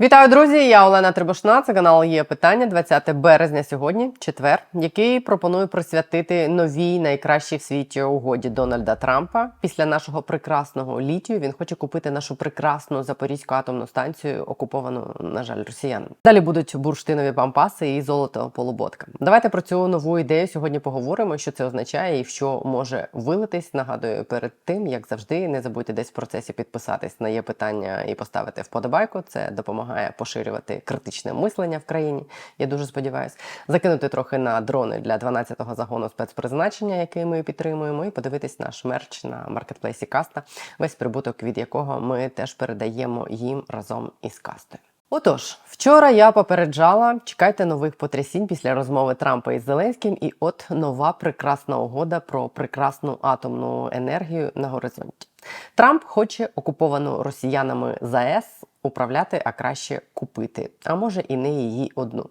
Вітаю, друзі! Я Олена Трибушна. Це канал є питання 20 березня сьогодні, четвер, який пропоную присвятити новій найкращій в світі угоді Дональда Трампа. Після нашого прекрасного літію він хоче купити нашу прекрасну запорізьку атомну станцію, окуповану, на жаль, росіянами. Далі будуть бурштинові пампаси і золото полуботка. Давайте про цю нову ідею сьогодні поговоримо, що це означає і що може вилитись. Нагадую, перед тим як завжди, не забудьте десь в процесі підписатись на є питання і поставити вподобайку. Це допомагає поширювати критичне мислення в країні. Я дуже сподіваюся, закинути трохи на дрони для 12-го загону спецпризначення, який ми підтримуємо, і подивитись наш мерч на маркетплейсі Каста, весь прибуток від якого ми теж передаємо їм разом із кастою. Отож, вчора я попереджала, чекайте нових потрясінь після розмови Трампа із Зеленським, і от нова прекрасна угода про прекрасну атомну енергію на горизонті. Трамп хоче окуповану росіянами ЗАЕС управляти, а краще купити, а може і не її одну.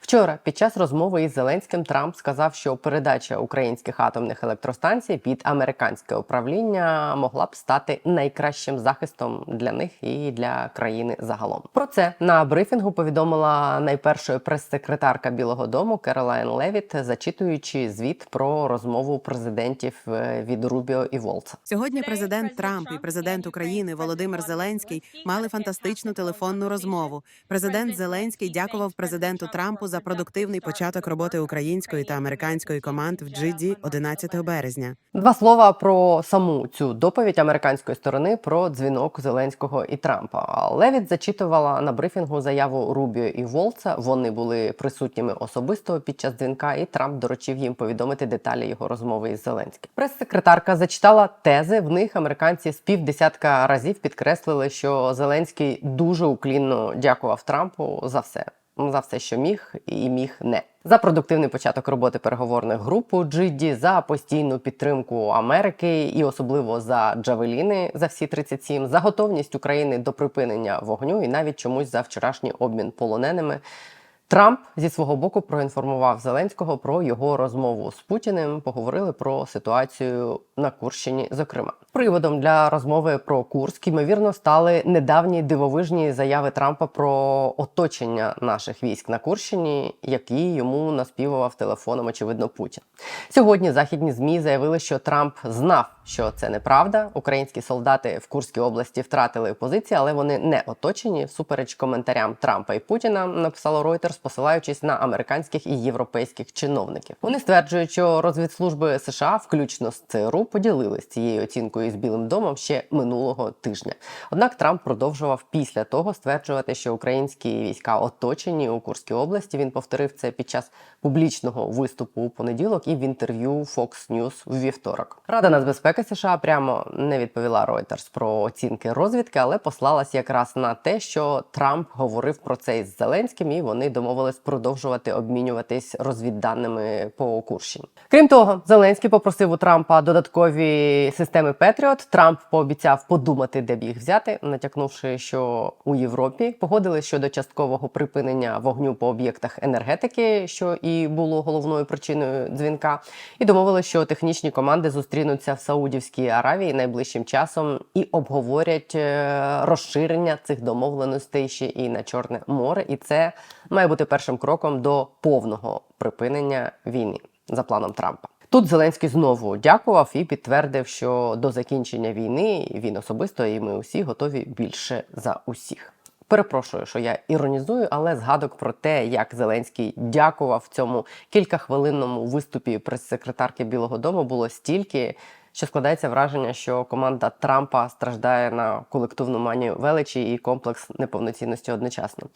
Вчора, під час розмови із Зеленським, Трамп сказав, що передача українських атомних електростанцій під американське управління могла б стати найкращим захистом для них і для країни загалом. Про це на брифінгу повідомила найпершою прес-секретарка Білого Дому Керолайн Левіт, зачитуючи звіт про розмову президентів е, від Рубіо і Волца. Сьогодні президент Трамп і президент України Володимир Зеленський мали фантастичну телефонну розмову. Президент Зеленський дякував президенту Трампу за продуктивний початок роботи української та американської команд в GD 11 березня. Два слова про саму цю доповідь американської сторони про дзвінок Зеленського і Трампа. Левіт зачитувала на брифінгу заяву Рубіо і Волца. Вони були присутніми особисто під час дзвінка, і Трамп доручив їм повідомити деталі його розмови із Зеленським. Прес-секретарка зачитала тези. В них американці з півдесятка разів підкреслили, що Зеленський дуже уклінно дякував Трампу за все. За все, що міг, і міг не за продуктивний початок роботи переговорних груп у Джидді, за постійну підтримку Америки і особливо за Джавеліни за всі 37, за готовність України до припинення вогню і навіть чомусь за вчорашній обмін полоненими. Трамп зі свого боку проінформував Зеленського про його розмову з Путіним. Поговорили про ситуацію на Курщині. Зокрема, приводом для розмови про Курськ ймовірно стали недавні дивовижні заяви Трампа про оточення наших військ на Курщині, які йому наспівував телефоном. Очевидно, Путін. Сьогодні західні змі заявили, що Трамп знав, що це неправда. Українські солдати в Курській області втратили позиції, але вони не оточені. Всупереч коментарям Трампа і Путіна написало Reuters, посилаючись на американських і європейських чиновників. Вони стверджують, що розвідслужби США, включно з ЦРУ, поділились цією оцінкою з Білим домом ще минулого тижня. Однак Трамп продовжував після того стверджувати, що українські війська оточені у Курській області. Він повторив це під час публічного виступу у понеділок і в інтерв'ю Fox News в вівторок. Рада нацбезпеки США прямо не відповіла Reuters про оцінки розвідки, але послалась якраз на те, що Трамп говорив про це із Зеленським, і вони домовились продовжувати обмінюватись розвідданими по Курщині. Крім того, Зеленський попросив у Трампа додаткові системи Петріот. Трамп пообіцяв подумати, де б їх взяти, натякнувши, що у Європі погодились щодо часткового припинення вогню по об'єктах енергетики, що і було головною причиною дзвінка, і домовили, що технічні команди зустрінуться в Саудівській Аравії найближчим часом і обговорять е, розширення цих домовленостей ще і на Чорне море. І це має бути першим кроком до повного припинення війни за планом Трампа. Тут Зеленський знову дякував і підтвердив, що до закінчення війни він особисто і ми усі готові більше за усіх. Перепрошую, що я іронізую, але згадок про те, як Зеленський дякував цьому кількахвилинному виступі прес-секретарки Білого Дому, було стільки, що складається враження, що команда Трампа страждає на колективну манію величі і комплекс неповноцінності одночасно,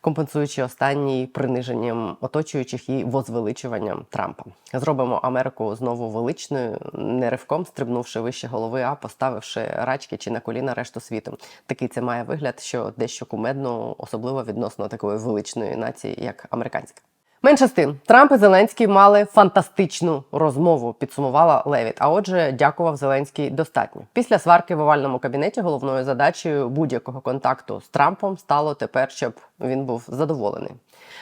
компенсуючи останній приниженням оточуючих і возвеличуванням Трампа. Зробимо Америку знову величною, не ривком стрибнувши вище голови, а поставивши рачки чи на коліна решту світу. Такий це має вигляд, що дещо кумедно, особливо відносно такої величної нації, як американська. Менше з тим, Трамп і Зеленський мали фантастичну розмову, підсумувала Левіт. А отже, дякував Зеленський достатньо. Після сварки в овальному кабінеті головною задачею будь-якого контакту з Трампом стало тепер, щоб він був задоволений.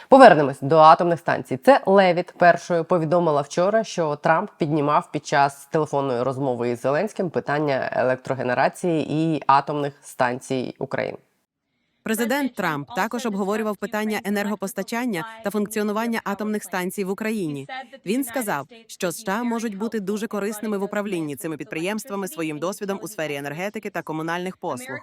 Повернемось до атомних станцій. Це Левіт першою повідомила вчора, що Трамп піднімав під час телефонної розмови із Зеленським питання електрогенерації і атомних станцій України. Президент Трамп також обговорював питання енергопостачання та функціонування атомних станцій в Україні. Він сказав, що США можуть бути дуже корисними в управлінні цими підприємствами своїм досвідом у сфері енергетики та комунальних послуг.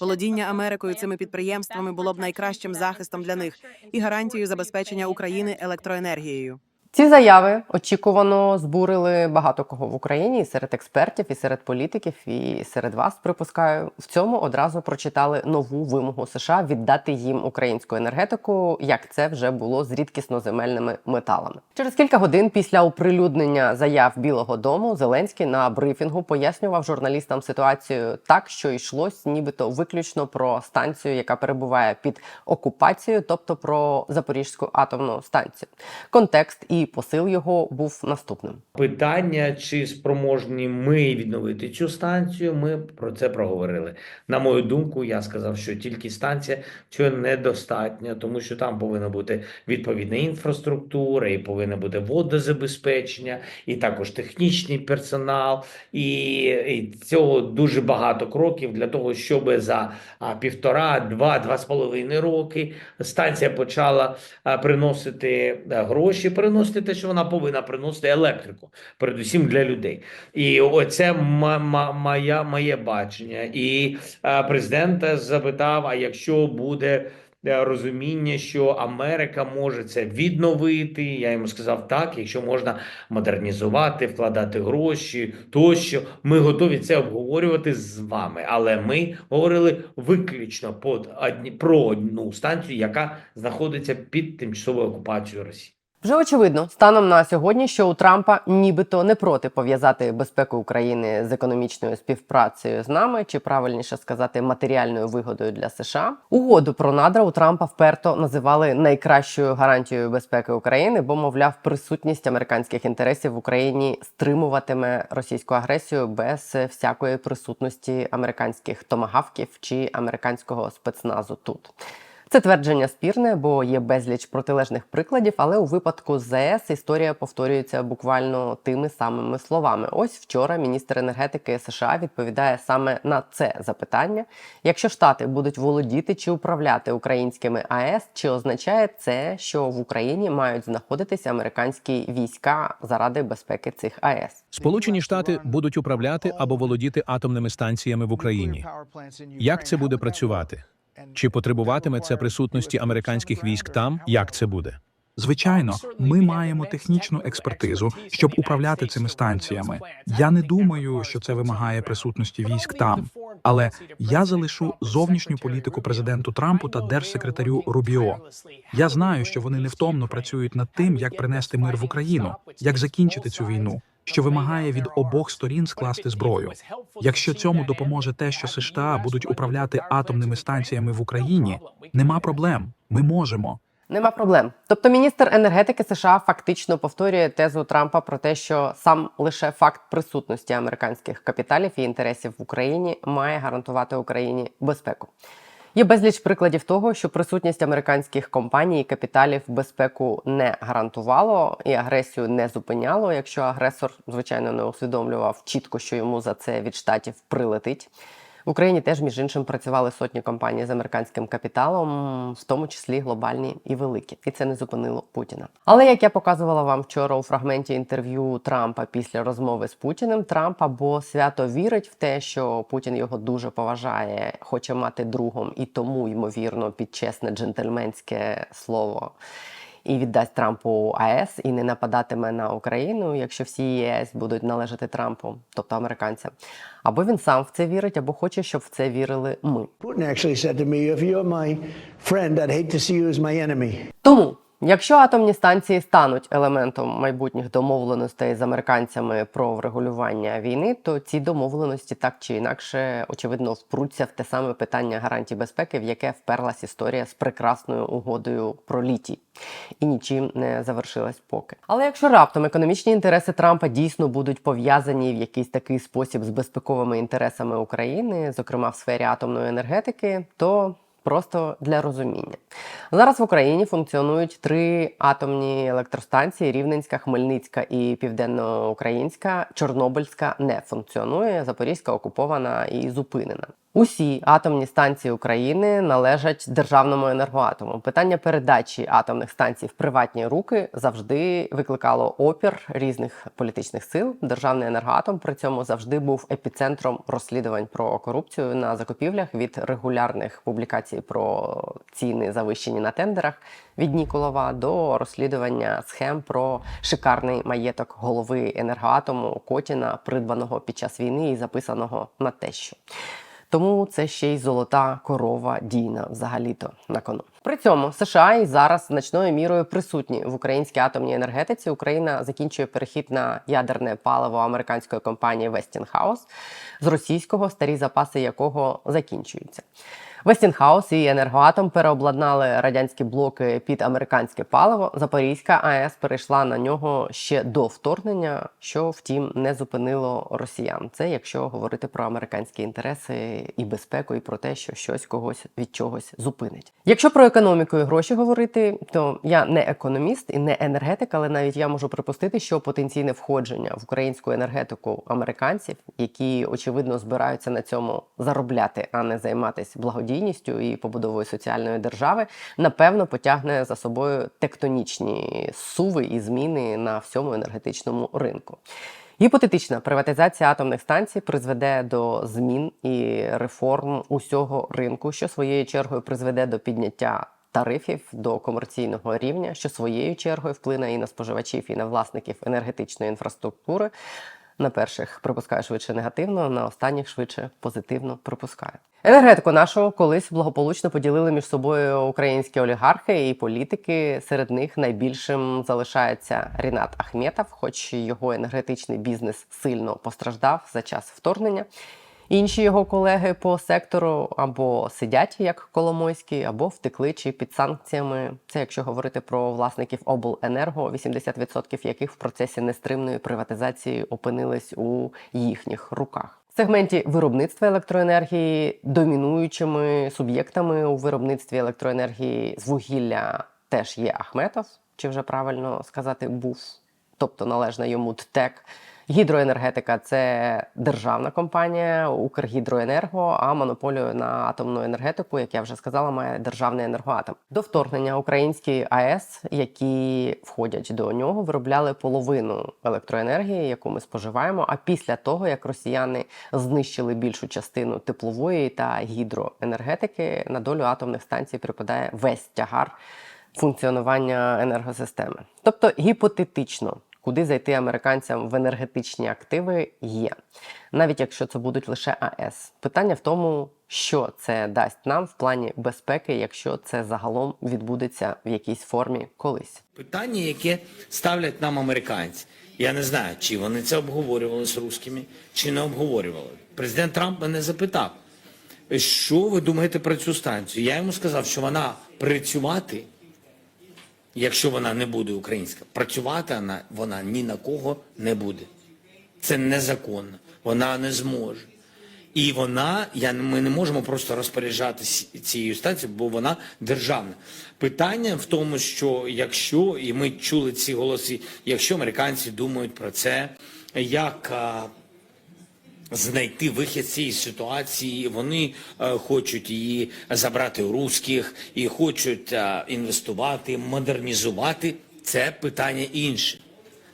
Володіння Америкою цими підприємствами було б найкращим захистом для них і гарантією забезпечення України електроенергією. Ці заяви очікувано збурили багато кого в Україні і серед експертів, і серед політиків, і серед вас припускаю. В цьому одразу прочитали нову вимогу США віддати їм українську енергетику, як це вже було з рідкісноземельними металами. Через кілька годин після оприлюднення заяв Білого Дому Зеленський на брифінгу пояснював журналістам ситуацію так, що йшлось нібито виключно про станцію, яка перебуває під окупацією, тобто про Запорізьку атомну станцію. Контекст і посил його був наступним. Питання, чи спроможні ми відновити цю станцію, ми про це проговорили. На мою думку, я сказав, що тільки станція цього недостатньо, тому що там повинна бути відповідна інфраструктура, і повинно бути водозабезпечення, і також технічний персонал. І, і цього дуже багато кроків для того, щоб за півтора, два, два з половиною роки станція почала приносити гроші, приносити те, що вона повинна приносити електрику, передусім для людей. І оце моя, моє бачення. І а, президент запитав: а якщо буде. е, Розуміння, що Америка може це відновити. Я йому сказав так, якщо можна модернізувати, вкладати гроші тощо. Ми готові це обговорювати з вами. Але ми говорили виключно под одні, про одну станцію, яка знаходиться під тимчасовою окупацією Росії. Вже очевидно, станом на сьогодні, що у Трампа нібито не проти пов'язати безпеку України з економічною співпрацею з нами, чи правильніше сказати, матеріальною вигодою для США. Угоду про надра у Трампа вперто називали найкращою гарантією безпеки України, бо мовляв, присутність американських інтересів в Україні стримуватиме російську агресію без всякої присутності американських томагавків чи американського спецназу тут. Це твердження спірне, бо є безліч протилежних прикладів, але у випадку з ЗАЕС історія повторюється буквально тими самими словами. Ось вчора міністр енергетики США відповідає саме на це запитання. Якщо штати будуть володіти чи управляти українськими АЕС, чи означає це, що в Україні мають знаходитися американські війська заради безпеки цих АЕС? Сполучені Штати будуть управляти або володіти атомними станціями в Україні. Як це буде працювати? Чи потребуватиме це присутності американських військ там? Як це буде? Звичайно, ми маємо технічну експертизу, щоб управляти цими станціями. Я не думаю, що це вимагає присутності військ там. Але я залишу зовнішню політику президенту Трампу та держсекретарю Рубіо. Я знаю, що вони невтомно працюють над тим, як принести мир в Україну, як закінчити цю війну, що вимагає від обох сторін скласти зброю. Якщо цьому допоможе те, що США будуть управляти атомними станціями в Україні, нема проблем. Ми можемо. Нема проблем. Тобто міністр енергетики США фактично повторює тезу Трампа про те, що сам лише факт присутності американських капіталів і інтересів в Україні має гарантувати Україні безпеку. Є безліч прикладів того, що присутність американських компаній і капіталів безпеку не гарантувало і агресію не зупиняло, якщо агресор, звичайно, не усвідомлював чітко, що йому за це від штатів прилетить. В Україні теж, між іншим, працювали сотні компаній з американським капіталом, в тому числі глобальні і великі, і це не зупинило Путіна. Але як я показувала вам вчора у фрагменті інтерв'ю Трампа після розмови з Путіним, Трамп або свято вірить в те, що Путін його дуже поважає, хоче мати другом, і тому ймовірно під чесне джентльменське слово. І віддасть Трампу АЕС і не нападатиме на Україну, якщо всі ЄС будуть належати Трампу, тобто американцям. Або він сам в це вірить, або хоче, щоб в це вірили ми. Путін actually said to me, If you're my friend, I'd hate to see you as my enemy. Тому, якщо атомні станції стануть елементом майбутніх домовленостей з американцями про врегулювання війни, то ці домовленості так чи інакше очевидно впруться в те саме питання гарантій безпеки, в яке вперлась історія з прекрасною угодою про літій. І нічим не завершилась поки. Але якщо раптом економічні інтереси Трампа дійсно будуть пов'язані в якийсь такий спосіб з безпековими інтересами України, зокрема в сфері атомної енергетики, то Просто для розуміння. Зараз в Україні функціонують три атомні електростанції: Рівненська, Хмельницька і Південноукраїнська. Чорнобильська не функціонує, Запорізька окупована і зупинена. Усі атомні станції України належать державному енергоатому. Питання передачі атомних станцій в приватні руки завжди викликало опір різних політичних сил. Державний енергоатом при цьому завжди був епіцентром розслідувань про корупцію на закупівлях від регулярних публікацій про ціни завищені на тендерах від Ніколова до розслідування схем про шикарний маєток голови енергоатому Котіна, придбаного під час війни і записаного на тещу. Тому це ще й золота корова дійна взагалі-то на кону. При цьому США і зараз значною мірою присутні в українській атомній енергетиці. Україна закінчує перехід на ядерне паливо американської компанії Westinghouse, з російського старі запаси якого закінчуються. Westinghouse і енергоатом переобладнали радянські блоки під американське паливо. Запорізька АЕС перейшла на нього ще до вторгнення, що втім не зупинило росіян. Це якщо говорити про американські інтереси і безпеку, і про те, що щось когось від чогось зупинить. Якщо про економіку і гроші говорити, то я не економіст і не енергетик, але навіть я можу припустити, що потенційне входження в українську енергетику американців, які очевидно збираються на цьому заробляти, а не займатися благодійністю і побудовою соціальної держави, напевно потягне за собою тектонічні суви і зміни на всьому енергетичному ринку. Гіпотетична приватизація атомних станцій призведе до змін і реформ усього ринку, що своєю чергою призведе до підняття тарифів до комерційного рівня, що своєю чергою вплине і на споживачів, і на власників енергетичної інфраструктури. На перших припускаю швидше негативно, на останніх швидше позитивно припускаю. Енергетику нашу колись благополучно поділили між собою українські олігархи і політики. Серед них найбільшим залишається Рінат Ахметов, хоч його енергетичний бізнес сильно постраждав за час вторгнення. Інші його колеги по сектору або сидять як Коломойський, або втекли чи під санкціями. Це якщо говорити про власників обленерго, 80% яких в процесі нестримної приватизації опинились у їхніх руках. В сегменті виробництва електроенергії домінуючими суб'єктами у виробництві електроенергії з вугілля теж є Ахметов, чи вже правильно сказати був, тобто належна йому ТТЕК. Гідроенергетика це державна компанія Укргідроенерго, а монополію на атомну енергетику, як я вже сказала, має державний енергоатом. До вторгнення українські АЕС, які входять до нього, виробляли половину електроенергії, яку ми споживаємо. А після того, як росіяни знищили більшу частину теплової та гідроенергетики, на долю атомних станцій припадає весь тягар функціонування енергосистеми. Тобто гіпотетично куди зайти американцям в енергетичні активи є, навіть якщо це будуть лише АЕС. Питання в тому, що це дасть нам в плані безпеки, якщо це загалом відбудеться в якійсь формі колись. Питання, яке ставлять нам американці. Я не знаю, чи вони це обговорювали з русскими, чи не обговорювали. Президент Трамп мене запитав, що ви думаєте про цю станцію? Я йому сказав, що вона працювати, якщо вона не буде українська, працювати вона, вона ні на кого не буде. Це незаконно. Вона не зможе. І вона, я, ми не можемо просто розпоряджатися цією станцією, бо вона державна. Питання в тому, що якщо, і ми чули ці голоси, якщо американці думають про це, як знайти вихід цієї ситуації, вони е, хочуть її забрати у русських і хочуть е, інвестувати, модернізувати, це питання інше.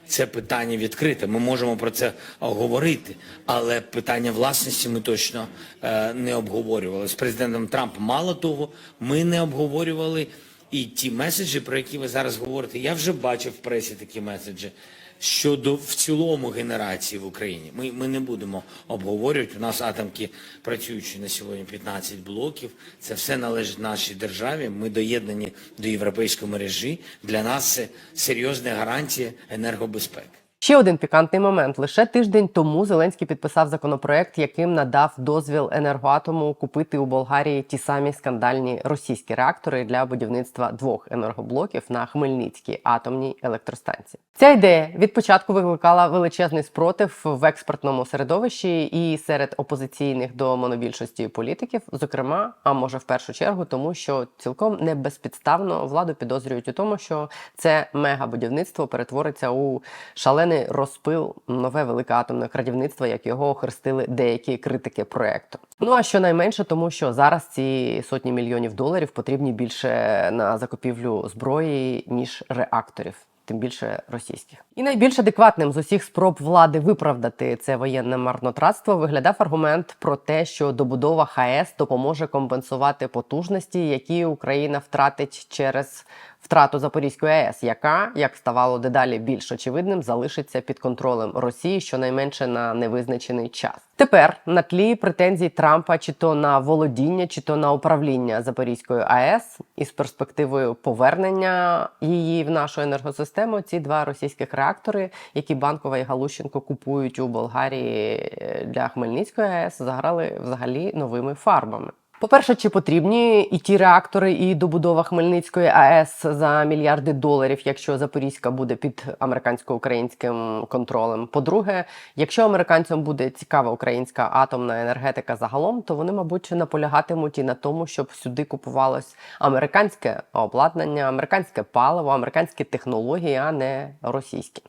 Це питання відкрите. Ми можемо про це говорити, але питання власності ми точно е, не обговорювали з президентом Трампом. Мало того, ми не обговорювали і ті меседжі, про які ви зараз говорите. Я вже бачив в пресі такі меседжі щодо в цілому генерації в Україні. Ми, ми не будемо обговорювати. У нас атомки працюючі на сьогодні 15 блоків. Це все належить нашій державі. Ми доєднані до європейської мережі. Для нас це серйозна гарантія енергобезпеки. Ще один пікантний момент. Лише тиждень тому Зеленський підписав законопроект, яким надав дозвіл енергоатому купити у Болгарії ті самі скандальні російські реактори для будівництва двох енергоблоків на Хмельницькій атомній електростанції. Ця ідея від початку викликала величезний спротив в експертному середовищі і серед опозиційних до монобільшості політиків, зокрема, а може в першу чергу, тому що цілком не безпідставно владу підозрюють у тому, що це мегабудівництво перетвориться у шалене зелений розпил, нове велике атомне крадівництво, як його охрестили деякі критики проекту. Ну а щонайменше, тому що зараз ці сотні мільйонів доларів потрібні більше на закупівлю зброї ніж реакторів. Тим більше російських, і найбільш адекватним з усіх спроб влади виправдати це воєнне марнотратство виглядав аргумент про те, що добудова ХАЕС допоможе компенсувати потужності, які Україна втратить через втрату Запорізької АЕС, яка, як ставало дедалі більш очевидним, залишиться під контролем Росії щонайменше на невизначений час. Тепер на тлі претензій Трампа чи то на володіння, чи то на управління Запорізькою АЕС із перспективою повернення її в нашу енергосистему. Ці два російських реактори, які Банкова і Галущенко купують у Болгарії е, для Хмельницької АЕС, заграли взагалі новими фарбами. По-перше, чи потрібні і ті реактори, і добудова Хмельницької АЕС за мільярди доларів, якщо Запорізька буде під американсько-українським контролем? По-друге, якщо американцям буде цікава українська атомна енергетика загалом, то вони, мабуть, наполягатимуть і на тому, щоб сюди купувалось американське обладнання, американське паливо, американські технології, а не російські.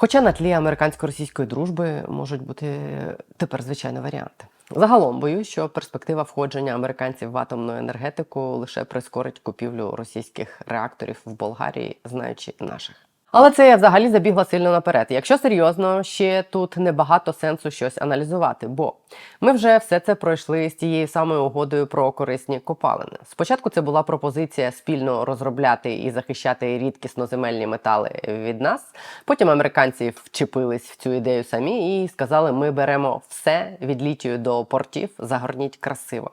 Хоча на тлі американсько-російської дружби можуть бути тепер звичайно варіанти. Загалом боюсь, що перспектива входження американців в атомну енергетику лише прискорить купівлю російських реакторів в Болгарії, знаючи наших. Але це я взагалі забігла сильно наперед. Якщо серйозно, ще тут небагато сенсу щось аналізувати, бо ми вже все це пройшли з тією самою угодою про корисні копалини. Спочатку це була пропозиція спільно розробляти і захищати рідкісноземельні метали від нас. Потім американці вчепились в цю ідею самі і сказали: ми беремо все від літію до портів, загорніть красиво.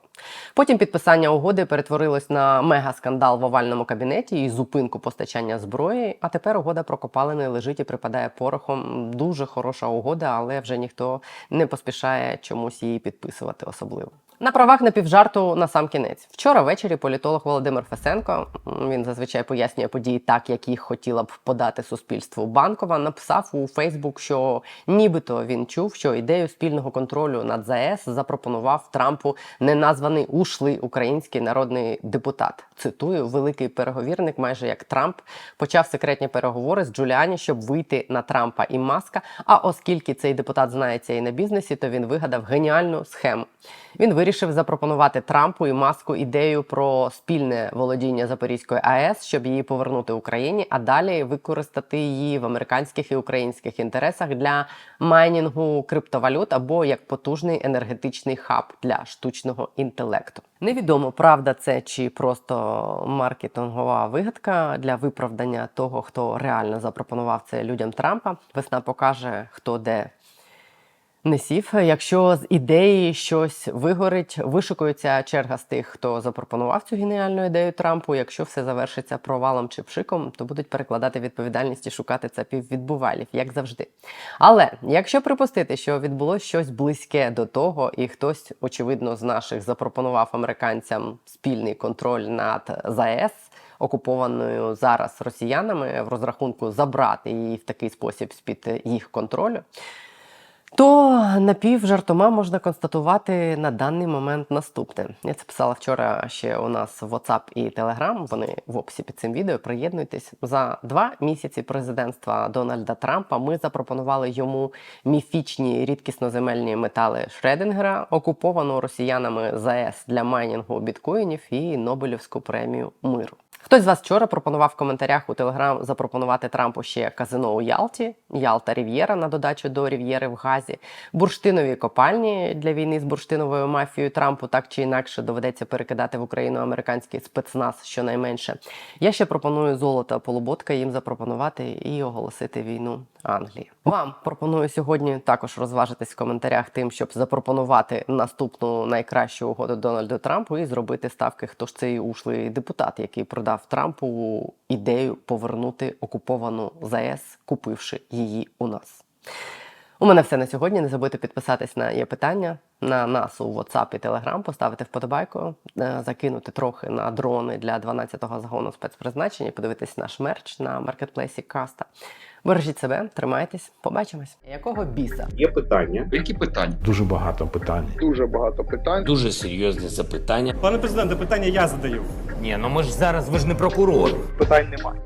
Потім підписання угоди перетворилось на мегаскандал в овальному кабінеті і зупинку постачання зброї. А тепер угода про копалини лежить і припадає порохом. Дуже хороша угода, але вже ніхто не поспішає чомусь її підписувати особливо. На правах напівжарту на сам кінець. Вчора ввечері політолог Володимир Фесенко, він зазвичай пояснює події так, як їх хотіла б подати суспільству Банкова, написав у Фейсбук, що нібито він чув, що ідею спільного контролю над ЗАЕС запропонував Трампу неназваний ушлий український народний депутат. Цитую, великий переговірник, майже як Трамп, почав секретні переговори з Джуліані, щоб вийти на Трампа і Маска. А оскільки цей депутат знається і на бізнесі, то він вигадав геніальну схему. Він вирішив запропонувати Трампу і Маску ідею про спільне володіння Запорізької АЕС, щоб її повернути Україні, а далі використати її в американських і українських інтересах для майнінгу криптовалют або як потужний енергетичний хаб для штучного інтелекту. Невідомо, правда це чи просто маркетингова вигадка для виправдання того, хто реально запропонував це людям Трампа. Весна покаже, хто де не сів. Якщо з ідеї щось вигорить, вишукується черга з тих, хто запропонував цю геніальну ідею Трампу. Якщо все завершиться провалом чи пшиком, то будуть перекладати відповідальність і шукати цапів відбувалів, як завжди. Але якщо припустити, що відбулося щось близьке до того, і хтось, очевидно, з наших запропонував американцям спільний контроль над ЗАЕС. Окупованою зараз росіянами в розрахунку забрати її в такий спосіб з під їх контролю, то напівжартома можна констатувати на даний момент наступне. Я це писала вчора ще у нас в WhatsApp і Telegram. Вони в описі під цим відео. Приєднуйтесь за два місяці президентства Дональда Трампа. Ми запропонували йому міфічні рідкісноземельні метали Шредингера, окуповану росіянами ЗАЕС для майнінгу біткоїнів і Нобелівську премію миру. Хтось з вас вчора пропонував в коментарях у Телеграм запропонувати Трампу ще казино у Ялті, Ялта Рів'єра на додачу до Рів'єри в Газі, бурштинові копальні для війни з бурштиновою мафією Трампу так чи інакше доведеться перекидати в Україну американський спецназ щонайменше. Я ще пропоную золото полуботка їм запропонувати і оголосити війну Англії. Вам пропоную сьогодні також розважитись в коментарях тим, щоб запропонувати наступну найкращу угоду Дональду Трампу і зробити ставки, хто ж цей ушлий депутат, який продав Трампу ідею повернути окуповану ЗАЕС, купивши її у нас. У мене все на сьогодні. Не забудьте підписатись на є питання на нас у WhatsApp і Telegram, поставити вподобайку, е, закинути трохи на дрони для 12-го загону спецпризначення, подивитись наш мерч на маркетплейсі Каста. Бережіть себе, тримайтесь, побачимось. Якого біса? Є питання. Які питання? Дуже багато питань. Дуже багато питань. Дуже серйозні запитання. Пане президенте, питання я задаю. Ні, ну ми ж зараз ви ж не прокурор. Питань немає.